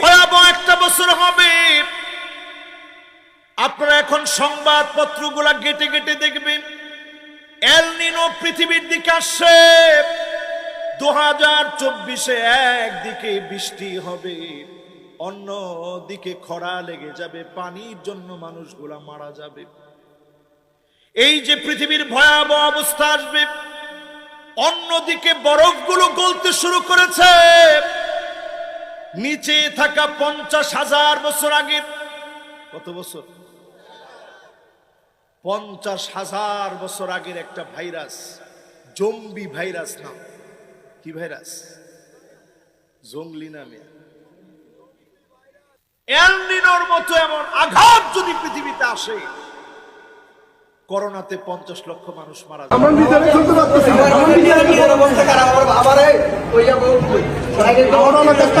ভয়াবহ একটা বছর হবে। আপনারা এখন সংবাদপত্রগুলা গেটে গেটে দেখবেন। এল নিনো পৃথিবীর দিকে আসছে। দু হাজার চব্বিশে একদিকে বৃষ্টি হবে। অন্য দিকে খরা লেগে যাবে। পানির জন্য মানুষগুলা মারা যাবে। এই যে পৃথিবীর ভয়াবহ অবস্থা আসবে, অন্যদিকে বরফগুলো গলতে শুরু করেছে। নিচে থাকা পঞ্চাশ হাজার বছর আগে। কত বছর? পঞ্চাশ হাজার বছর আগের একটা ভাইরাস জম্বি ভাইরাস নাম। কি ভাইরাস? জঙ্গলি নামে। এলনিনোর মতো এমন আঘাত যদি পৃথিবীতে আসে করোনাতে পঞ্চাশ লক্ষ মানুষ মারা যায় আমার